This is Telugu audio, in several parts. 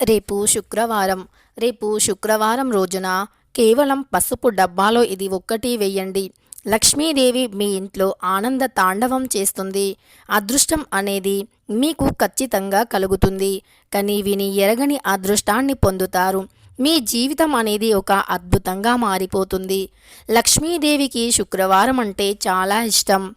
రేపు శుక్రవారం. రేపు శుక్రవారం రోజున కేవలం పసుపు డబ్బాలో ఇది ఒక్కటి వెయ్యండి లక్ష్మీదేవి మీ ఇంట్లో ఆనంద తాండవం చేస్తుంది. అదృష్టం అనేది మీకు ఖచ్చితంగా కలుగుతుంది. కానీ విని ఎరగని అదృష్టాన్ని పొందుతారు. మీ జీవితం అనేది ఒక అద్భుతంగా మారిపోతుంది. లక్ష్మీదేవికి శుక్రవారం అంటే చాలా ఇష్టం.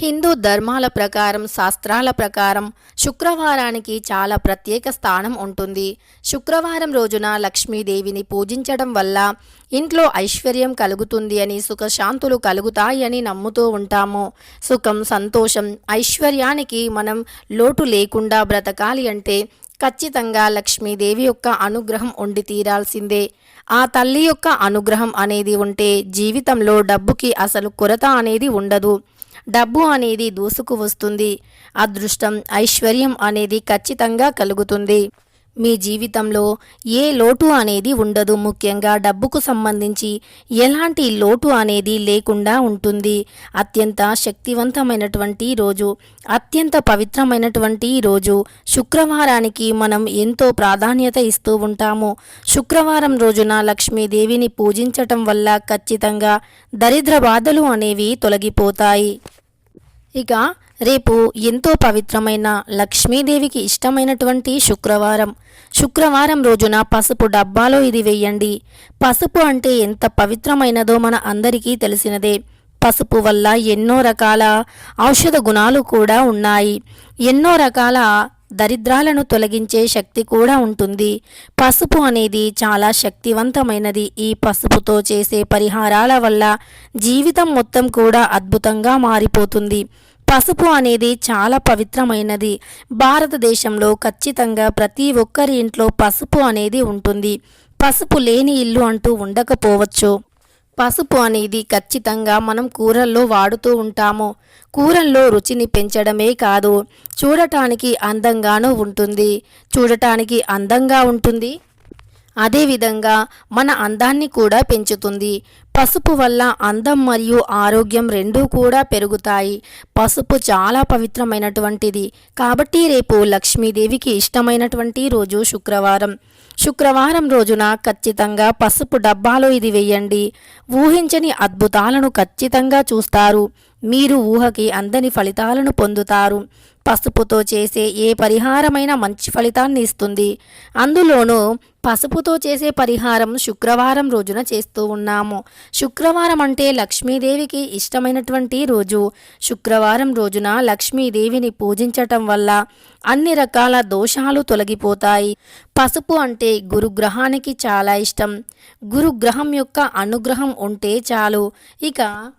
హిందూ ధర్మాల ప్రకారం శాస్త్రాల ప్రకారం శుక్రవారానికి చాలా ప్రత్యేక స్థానం ఉంటుంది. శుక్రవారం రోజున లక్ష్మీదేవిని పూజించడం వల్ల ఇంట్లో ఐశ్వర్యం కలుగుతుంది అని సుఖశాంతులు కలుగుతాయని నమ్ముతూ ఉంటాము. సుఖం సంతోషం ఐశ్వర్యానికి మనం లోటు లేకుండా బ్రతకాలి అంటే ఖచ్చితంగా లక్ష్మీదేవి యొక్క అనుగ్రహం ఉండి తీరాల్సిందే. ఆ తల్లి యొక్క అనుగ్రహం అనేది ఉంటే జీవితంలో డబ్బుకి అసలు కొరత అనేది ఉండదు. డబ్బు అనేది దూసుకు వస్తుంది. అదృష్టం ఐశ్వర్యం అనేది ఖచ్చితంగా కలుగుతుంది. మీ జీవితంలో ఏ లోటు అనేది ఉండదు. ముఖ్యంగా డబ్బుకు సంబంధించి ఎలాంటి లోటు అనేది లేకుండా ఉంటుంది. అత్యంత శక్తివంతమైనటువంటి రోజు అత్యంత పవిత్రమైనటువంటి రోజు. శుక్రవారానికి మనం ఎంతో ప్రాధాన్యత ఇస్తూ ఉంటాము. శుక్రవారం రోజున లక్ష్మీదేవిని పూజించటం వల్ల ఖచ్చితంగా దరిద్ర బాధలు అనేవి తొలగిపోతాయి. ఇక రేపు ఎంతో పవిత్రమైన లక్ష్మీదేవికి ఇష్టమైనటువంటి శుక్రవారం. శుక్రవారం రోజున పసుపు డబ్బాలో ఇది వెయ్యండి పసుపు అంటే ఎంత పవిత్రమైనదో మన అందరికీ తెలిసినదే. పసుపు వల్ల ఎన్నో రకాల ఔషధ గుణాలు కూడా ఉన్నాయి. ఎన్నో రకాల దరిద్రాలను తొలగించే శక్తి కూడా ఉంటుంది. పసుపు అనేది చాలా శక్తివంతమైనది. ఈ పసుపుతో చేసే పరిహారాల వల్ల జీవితం మొత్తం కూడా అద్భుతంగా మారిపోతుంది. పసుపు అనేది చాలా పవిత్రమైనది. భారతదేశంలో ఖచ్చితంగా ప్రతి ఒక్కరి ఇంట్లో పసుపు అనేది ఉంటుంది. పసుపు లేని ఇల్లు అంటూ ఉండకపోవచ్చు. పసుపు అనేది ఖచ్చితంగా మనం కూరల్లో వాడుతూ ఉంటాము. కూరల్లో రుచిని పెంచడమే కాదు చూడటానికి అందంగానూ ఉంటుంది. చూడటానికి అందంగా ఉంటుంది. అదేవిధంగా మన అందాన్ని కూడా పెంచుతుంది. పసుపు వల్ల అందం మరియు ఆరోగ్యం రెండూ కూడా పెరుగుతాయి. పసుపు చాలా పవిత్రమైనటువంటిది. కాబట్టి రేపు లక్ష్మీదేవికి ఇష్టమైనటువంటి రోజు శుక్రవారం. శుక్రవారం రోజున ఖచ్చితంగా పసుపు డబ్బాలో ఇది వేయండి. ఊహించని అద్భుతాలను ఖచ్చితంగా చూస్తారు. మీరు ఊహకి అందని ఫలితాలను పొందుతారు. పసుపుతో చేసే ఏ పరిహారమైన మంచి ఫలితాన్ని ఇస్తుంది. అందులోనూ పసుపుతో చేసే పరిహారం శుక్రవారం రోజున చేస్తూ ఉన్నాము. శుక్రవారం అంటే లక్ష్మీదేవికి ఇష్టమైనటువంటి రోజు. శుక్రవారం రోజున లక్ష్మీదేవిని పూజించటం వల్ల అన్ని రకాల దోషాలు తొలగిపోతాయి. పసుపు అంటే గురుగ్రహానికి చాలా ఇష్టం. గురుగ్రహం యొక్క అనుగ్రహం ఉంటే చాలు. ఇక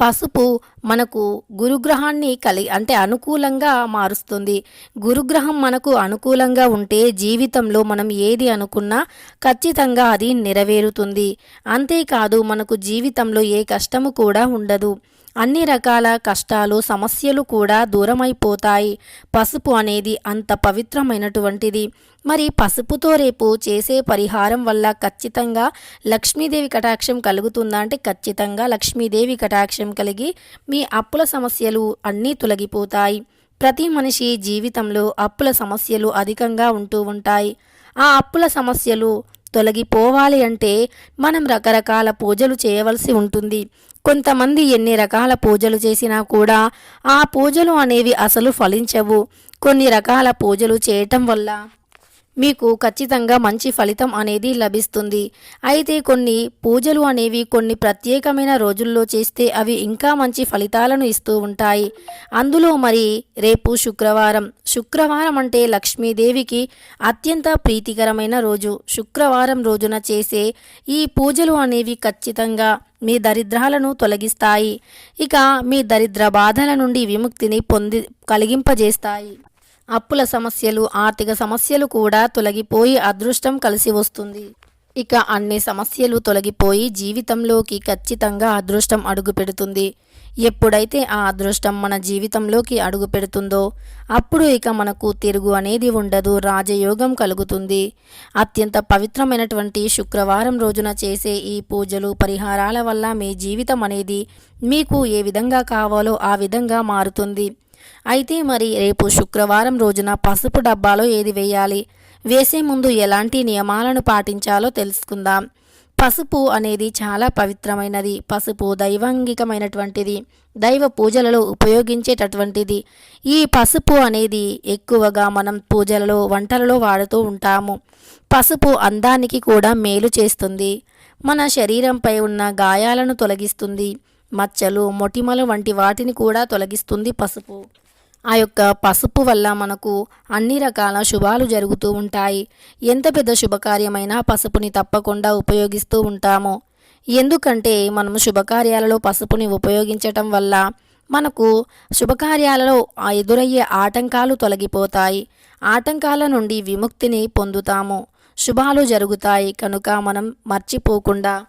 పసుపు మనకు గురుగ్రహాన్ని కలి అంటే అనుకూలంగా మారుస్తుంది. గురుగ్రహం మనకు అనుకూలంగా ఉంటే జీవితంలో మనం ఏది అనుకున్నా ఖచ్చితంగా అది నెరవేరుతుంది. అంతేకాదు మనకు జీవితంలో ఏ కష్టము కూడా ఉండదు. అన్ని రకాల కష్టాలు సమస్యలు కూడా దూరమైపోతాయి. పసుపు అనేది అంత పవిత్రమైనటువంటిది. మరి పసుపుతో రేపు చేసే పరిహారం వల్ల ఖచ్చితంగా లక్ష్మీదేవి కటాక్షం కలుగుతుందా అంటే ఖచ్చితంగా లక్ష్మీదేవి కటాక్షం కలిగి మీ అప్పుల సమస్యలు అన్నీ తొలగిపోతాయి. ప్రతి మనిషి జీవితంలో అప్పుల సమస్యలు అధికంగా ఉంటూ ఉంటాయి. ఆ అప్పుల సమస్యలు తొలగిపోవాలి అంటే మనం రకరకాల పూజలు చేయవలసి ఉంటుంది. కొంతమంది ఎన్ని రకాల పూజలు చేసినా కూడా ఆ పూజలు అనేవి అసలు ఫలించవు. కొన్ని రకాల పూజలు చేయటం వల్ల మీకు ఖచ్చితంగా మంచి ఫలితం అనేది లభిస్తుంది. అయితే కొన్ని పూజలు అనేవి కొన్ని ప్రత్యేకమైన రోజుల్లో చేస్తే అవి ఇంకా మంచి ఫలితాలను ఇస్తూ ఉంటాయి. అందులో మరి రేపు శుక్రవారం. శుక్రవారం అంటే లక్ష్మీదేవికి అత్యంత ప్రీతికరమైన రోజు. శుక్రవారం రోజున చేసే ఈ పూజలు అనేవి ఖచ్చితంగా మీ దరిద్రాలను తొలగిస్తాయి. ఇక మీ దరిద్ర బాధల నుండి విముక్తిని పొంది కలిగింపజేస్తాయి. అప్పుల సమస్యలు ఆర్థిక సమస్యలు కూడా తొలగిపోయి అదృష్టం కలిసి వస్తుంది. ఇక అన్ని సమస్యలు తొలగిపోయి జీవితంలోకి ఖచ్చితంగా అదృష్టం అడుగు పెడుతుంది. ఎప్పుడైతే ఆ అదృష్టం మన జీవితంలోకి అడుగు పెడుతుందో అప్పుడు ఇక మనకు తిరుగు అనేది ఉండదు రాజయోగం కలుగుతుంది. అత్యంత పవిత్రమైనటువంటి శుక్రవారం రోజున చేసే ఈ పూజలు పరిహారాల వల్ల మీ జీవితం అనేది మీకు ఏ విధంగా కావాలో ఆ విధంగా మారుతుంది. అయితే మరి రేపు శుక్రవారం రోజున పసుపు డబ్బాలో ఏది వేయాలి? వేసే ముందు ఎలాంటి నియమాలను పాటించాలో తెలుసుకుందాం. పసుపు అనేది చాలా పవిత్రమైనది. పసుపు దైవాంగికమైనటువంటిది. దైవ పూజలలో ఉపయోగించేటటువంటిది. ఈ పసుపు అనేది ఎక్కువగా మనం పూజలలో వంటలలో వాడుతూ ఉంటాము. పసుపు అందానికి కూడా మేలు చేస్తుంది. మన శరీరంపై ఉన్న గాయాలను తొలగిస్తుంది. మచ్చలు మొటిమలు వంటి వాటిని కూడా తొలగిస్తుంది పసుపు. ఆ యొక్క పసుపు వల్ల మనకు అన్ని రకాల శుభాలు జరుగుతూ ఉంటాయి. ఎంత పెద్ద శుభకార్యమైనా పసుపుని తప్పకుండా ఉపయోగిస్తూ ఉంటాము. ఎందుకంటే మనం శుభకార్యాలలో పసుపుని ఉపయోగించటం వల్ల మనకు శుభకార్యాలలో ఎదురయ్యే ఆటంకాలు తొలగిపోతాయి. ఆటంకాల నుండి విముక్తిని పొందుతాము. శుభాలు జరుగుతాయి కనుక మనం మర్చిపోకుండా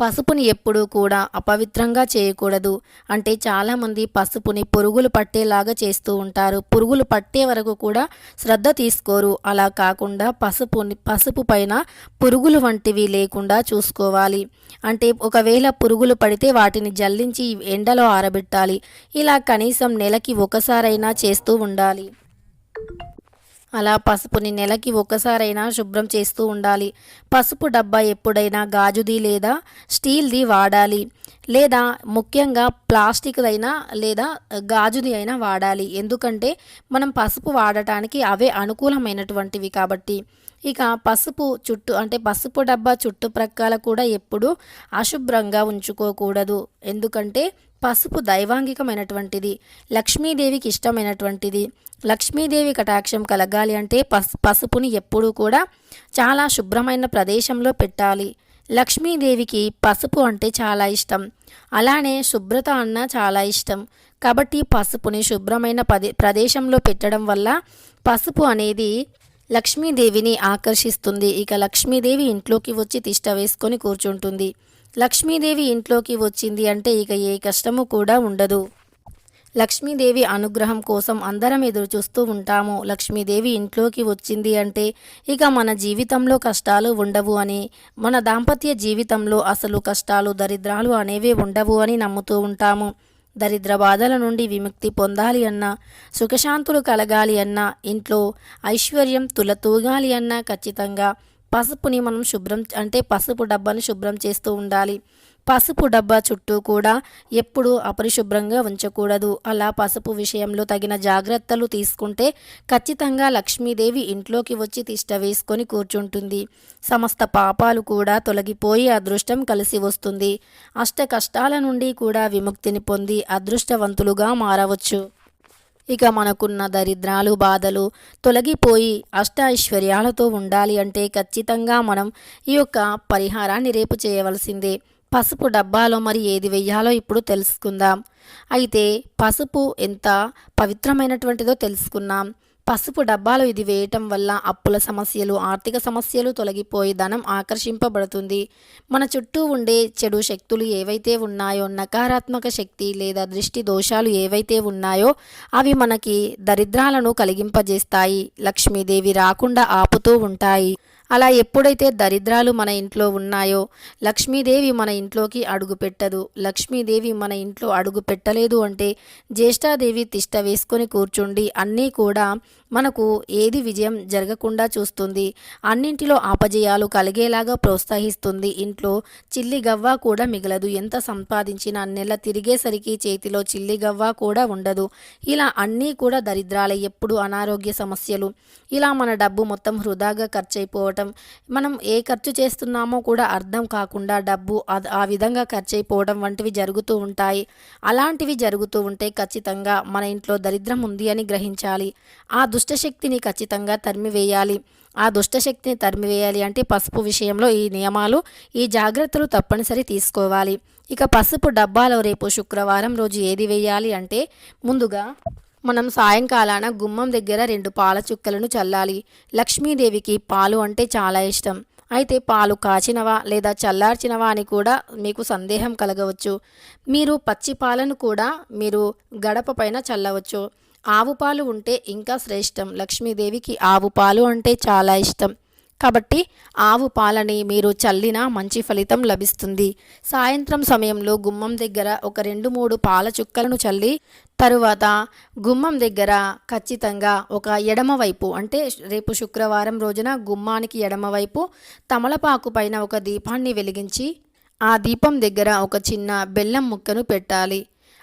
పసుపుని ఎప్పుడూ కూడా అపవిత్రంగా చేయకూడదు. అంటే చాలామంది పసుపుని పురుగులు పట్టేలాగా చేస్తూ ఉంటారు. పురుగులు పట్టే వరకు కూడా శ్రద్ధ తీసుకోరు. అలా కాకుండా పసుపుని పసుపు పైన పురుగులు వంటివి లేకుండా చూసుకోవాలి. అంటే ఒకవేళ పురుగులు పడితే వాటిని జల్లించి ఎండలో ఆరబెట్టాలి. ఇలా కనీసం నెలకి ఒకసారైనా చేస్తూ ఉండాలి. అలా పసుపుని నెలకి ఒక్కసారైనా శుభ్రం చేస్తూ ఉండాలి. పసుపు డబ్బా ఎప్పుడైనా గాజుది లేదా స్టీల్ది వాడాలి. లేదా ముఖ్యంగా ప్లాస్టిక్దైనా లేదా గాజుది అయినా వాడాలి. ఎందుకంటే మనం పసుపు వాడటానికి అవే అనుకూలమైనటువంటివి కాబట్టి. ఇక పసుపు చుట్టూ అంటే పసుపు డబ్బా చుట్టుప్రక్కల కూడా ఎప్పుడూ అశుభ్రంగా ఉంచుకోకూడదు. ఎందుకంటే పసుపు దైవాంగికమైనటువంటిది లక్ష్మీదేవికి ఇష్టమైనటువంటిది. లక్ష్మీదేవి కటాక్షం కలగాలి అంటే పసు పసుపుని ఎప్పుడూ కూడా చాలా శుభ్రమైన ప్రదేశంలో పెట్టాలి. లక్ష్మీదేవికి పసుపు అంటే చాలా ఇష్టం. అలానే శుభ్రత అన్న చాలా ఇష్టం. కాబట్టి పసుపుని శుభ్రమైన పదే ప్రదేశంలో పెట్టడం వల్ల పసుపు అనేది లక్ష్మీదేవిని ఆకర్షిస్తుంది. ఇక లక్ష్మీదేవి ఇంట్లోకి వచ్చి తిష్ట వేసుకొని కూర్చుంటుంది. లక్ష్మీదేవి ఇంట్లోకి వచ్చింది అంటే ఇక ఏ కష్టము కూడా ఉండదు. లక్ష్మీదేవి అనుగ్రహం కోసం అందరం ఎదురు చూస్తూ ఉంటాము. లక్ష్మీదేవి ఇంట్లోకి వచ్చింది అంటే ఇక మన జీవితంలో కష్టాలు ఉండవు అని మన దాంపత్య జీవితంలో అసలు కష్టాలు దరిద్రాలు అనేవి ఉండవు అని నమ్ముతూ ఉంటాము. దరిద్ర బాధల నుండి విముక్తి పొందాలి అన్నా సుఖశాంతులు కలగాలి అన్నా ఇంట్లో ఐశ్వర్యం తులతూగాలి అన్నా ఖచ్చితంగా పసుపుని మనం శుభ్రం అంటే పసుపు డబ్బాని శుభ్రం చేస్తూ ఉండాలి. పసుపు డబ్బా చుట్టూ కూడా ఎప్పుడూ అపరిశుభ్రంగా ఉంచకూడదు. అలా పసుపు విషయంలో తగిన జాగ్రత్తలు తీసుకుంటే ఖచ్చితంగా లక్ష్మీదేవి ఇంట్లోకి వచ్చి తిష్ట వేసుకొని కూర్చుంటుంది. సమస్త పాపాలు కూడా తొలగిపోయి అదృష్టం కలిసి వస్తుంది. అష్ట కష్టాల నుండి కూడా విముక్తిని పొంది అదృష్టవంతులుగా మారవచ్చు. ఇక మనకున్న దరిద్రాలు బాధలు తొలగిపోయి అష్టైశ్వర్యాలతో ఉండాలి అంటే ఖచ్చితంగా మనం ఈ యొక్క పరిహారాన్ని రేపు చేయవలసిందే. పసుపు డబ్బాలో మరి ఏది వెయ్యాలో ఇప్పుడు తెలుసుకుందాం. అయితే పసుపు ఎంత పవిత్రమైనటువంటిదో తెలుసుకున్నాం పసుపు డబ్బాలు ఇది వేయటం వల్ల అప్పుల సమస్యలు ఆర్థిక సమస్యలు తొలగిపోయి ధనం ఆకర్షింపబడుతుంది. మన చుట్టూ ఉండే చెడు శక్తులు ఏవైతే ఉన్నాయో నకారాత్మక శక్తి లేదా దృష్టి దోషాలు ఏవైతే ఉన్నాయో అవి మనకి దరిద్రాలను కలిగింపజేస్తాయి. లక్ష్మీదేవి రాకుండా ఆపుతూ ఉంటాయి. అలా ఎప్పుడైతే దరిద్రాలు మన ఇంట్లో ఉన్నాయో లక్ష్మీదేవి మన ఇంట్లోకి అడుగు పెట్టదు. లక్ష్మీదేవి మన ఇంట్లో అడుగు పెట్టలేదు అంటే జ్యేష్ఠాదేవి తిష్ట వేసుకొని కూర్చుండి అన్నీ కూడా మనకు ఏది విజయం జరగకుండా చూస్తుంది. అన్నింటిలో ఆపజయాలు కలిగేలాగా ప్రోత్సహిస్తుంది. ఇంట్లో చిల్లి గవ్వ కూడా మిగలదు. ఎంత సంపాదించినా నెల తిరిగేసరికి చేతిలో చిల్లి గవ్వ కూడా ఉండదు. ఇలా అన్నీ కూడా దరిద్రాలే ఎప్పుడు అనారోగ్య సమస్యలు. ఇలా మన డబ్బు మొత్తం వృధాగా ఖర్చయిపోవటం మనం ఏ ఖర్చు చేస్తున్నామో కూడా అర్థం కాకుండా డబ్బు ఆ విధంగా ఖర్చు అయిపోవడం వంటివి జరుగుతూ ఉంటాయి. అలాంటివి జరుగుతూ ఉంటే ఖచ్చితంగా మన ఇంట్లో దరిద్రం ఉంది అని గ్రహించాలి. ఆ దుష్టశక్తిని ఖచ్చితంగా తరిమివేయాలి. ఆ దుష్టశక్తిని తరిమివేయాలి అంటే పసుపు విషయంలో ఈ నియమాలు ఈ జాగ్రత్తలు తప్పనిసరి తీసుకోవాలి. ఇక పసుపు డబ్బాలో రేపు శుక్రవారం రోజు ఏది వేయాలి అంటే ముందుగా మనం సాయంకాలాన గుమ్మం దగ్గర రెండు పాల చుక్కలను చల్లాలి. లక్ష్మీదేవికి పాలు అంటే చాలా ఇష్టం. అయితే పాలు కాచినవా లేదా చల్లార్చినవా అని కూడా మీకు సందేహం కలగవచ్చు. మీరు పచ్చి పాలను కూడా మీరు గడప పైన చల్లవచ్చు. ఆవు పాలు ఉంటే ఇంకా శ్రేష్టం. లక్ష్మీదేవికి ఆవు పాలు అంటే చాలా ఇష్టం. కాబట్టి ఆవు పాలని మీరు చల్లినా మంచి ఫలితం లభిస్తుంది. సాయంత్రం సమయంలో గుమ్మం దగ్గర ఒక రెండు మూడు పాల చుక్కలను చల్లి తరువాత గుమ్మం దగ్గర ఖచ్చితంగా ఒక ఎడమవైపు అంటే రేపు శుక్రవారం రోజున గుమ్మానికి ఎడమవైపు తమలపాకు పైన ఒక దీపాన్ని వెలిగించి ఆ దీపం దగ్గర ఒక చిన్న బెల్లం ముక్కను పెట్టాలి.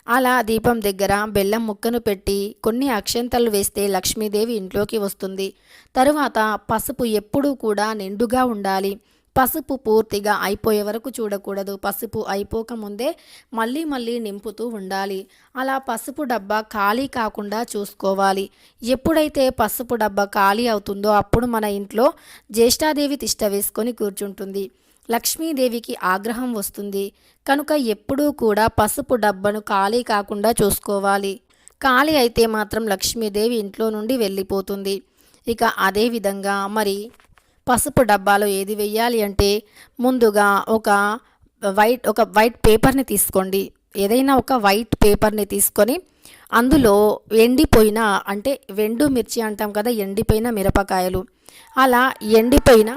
అలా దీపం దగ్గర బెల్లం ముక్కను పెట్టి కొన్ని అక్షంతలు వేస్తే లక్ష్మీదేవి ఇంట్లోకి వస్తుంది. తరువాత పసుపు ఎప్పుడూ కూడా నిండుగా ఉండాలి. పసుపు పూర్తిగా అయిపోయే వరకు చూడకూడదు. పసుపు అయిపోకముందే మళ్ళీ మళ్ళీ నింపుతూ ఉండాలి. అలా పసుపు డబ్బా ఖాళీ కాకుండా చూసుకోవాలి. ఎప్పుడైతే పసుపు డబ్బా ఖాళీ అవుతుందో అప్పుడు మన ఇంట్లో జ్యేష్ఠాదేవి తిష్ట వేసుకొని కూర్చుంటుంది. లక్ష్మీదేవికి ఆగ్రహం వస్తుంది. కనుక ఎప్పుడూ కూడా పసుపు డబ్బను ఖాళీ కాకుండా చూసుకోవాలి. ఖాళీ అయితే మాత్రం లక్ష్మీదేవి ఇంట్లో నుండి వెళ్ళిపోతుంది. ఇక అదేవిధంగా మరి పసుపు డబ్బాలో ఏది వెయ్యాలి అంటే ముందుగా ఒక వైట్ ఒక వైట్ పేపర్ని తీసుకోండి. ఏదైనా ఒక వైట్ పేపర్ని తీసుకొని అందులో ఎండిపోయిన అంటే వెండు మిర్చి అంటాం కదా ఎండిపోయిన మిరపకాయలు. అలా ఎండిపోయిన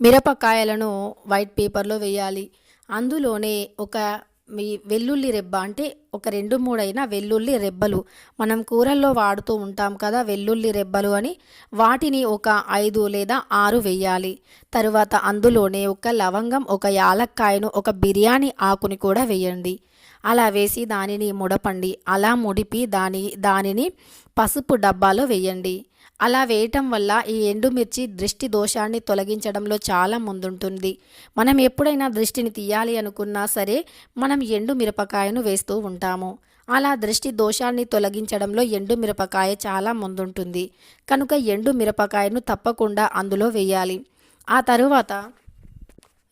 మిరపకాయలను వైట్ పేపర్లో వేయాలి. అందులోనే ఒక మీ వెల్లుల్లి రెబ్బ అంటే ఒక రెండు మూడైన వెల్లుల్లి రెబ్బలు. మనం కూరల్లో వాడుతూ ఉంటాం కదా వెల్లుల్లి రెబ్బలు అని. వాటిని ఒక ఐదు లేదా ఆరు వేయాలి. తరువాత అందులోనే ఒక లవంగం ఒక యాలక్కాయను ఒక బిర్యానీ ఆకుని కూడా వేయండి. అలా వేసి దానిని ముడపండి. అలా ముడిపి దాని దానిని పసుపు డబ్బాలో వేయండి. అలా వేయటం వల్ల ఈ ఎండుమిర్చి దృష్టి దోషాన్ని తొలగించడంలో చాలా ముందుంటుంది. మనం ఎప్పుడైనా దృష్టిని తీయాలి అనుకున్నా సరే మనం ఎండు మిరపకాయను వేస్తూ ఉంటాము. అలా దృష్టి దోషాన్ని తొలగించడంలో ఎండు మిరపకాయ చాలా ముందుంటుంది. కనుక ఎండు మిరపకాయను తప్పకుండా అందులో వేయాలి. ఆ తరువాత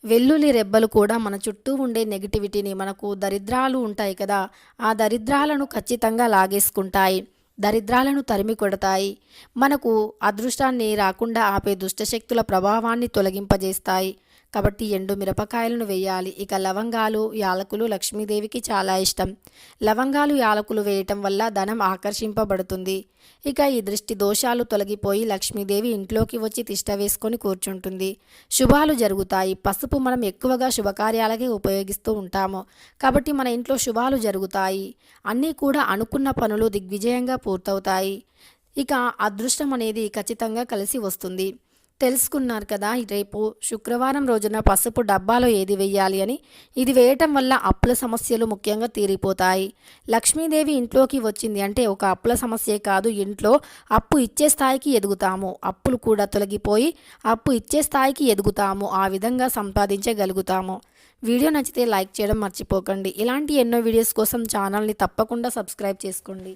వెల్లుల్లి రెబ్బలు కూడా మన చుట్టూ ఉండే నెగిటివిటీని మనకు దరిద్రాలు ఉంటాయి కదా ఆ దరిద్రాలను ఖచ్చితంగా లాగేసుకుంటాయి. దరిద్రాలను తరిమి కొడతాయి. మనకు అదృష్టాన్ని రాకుండా ఆపే దుష్టశక్తుల ప్రభావాన్ని తొలగింపజేస్తాయి. కాబట్టి ఎండు మిరపకాయలను వేయాలి. ఇక లవంగాలు యాలకులు లక్ష్మీదేవికి చాలా ఇష్టం. లవంగాలు యాలకులు వేయటం వల్ల ధనం ఆకర్షింపబడుతుంది. ఇక ఈ దృష్టి దోషాలు తొలగిపోయి లక్ష్మీదేవి ఇంట్లోకి వచ్చి తిష్ట వేసుకొని కూర్చుంటుంది. శుభాలు జరుగుతాయి. పసుపు మనం ఎక్కువగా శుభకార్యాలకే ఉపయోగిస్తూ ఉంటాము. కాబట్టి మన ఇంట్లో శుభాలు జరుగుతాయి. అన్నీ కూడా అనుకున్న పనులు దిగ్విజయంగా పూర్తవుతాయి. ఇక అదృష్టం అనేది ఖచ్చితంగా కలిసి వస్తుంది. తెలుసుకున్నారు కదా రేపు శుక్రవారం రోజున పసుపు డబ్బాలో ఏది వేయాలి అని. ఇది వేయటం వల్ల అప్పుల సమస్యలు ముఖ్యంగా తీరిపోతాయి. లక్ష్మీదేవి ఇంట్లోకి వచ్చింది అంటే ఒక అప్పుల సమస్యే కాదు. ఇంట్లో అప్పు ఇచ్చే స్థాయికి ఎదుగుతాము. అప్పులు కూడా తొలగిపోయి అప్పు ఇచ్చే స్థాయికి ఎదుగుతాము. ఆ విధంగా సంపాదించగలుగుతాము. వీడియో నచ్చితే లైక్ చేయడం మర్చిపోకండి. ఇలాంటి ఎన్నో వీడియోస్ కోసం ఛానల్ని తప్పకుండా సబ్స్క్రైబ్ చేసుకోండి.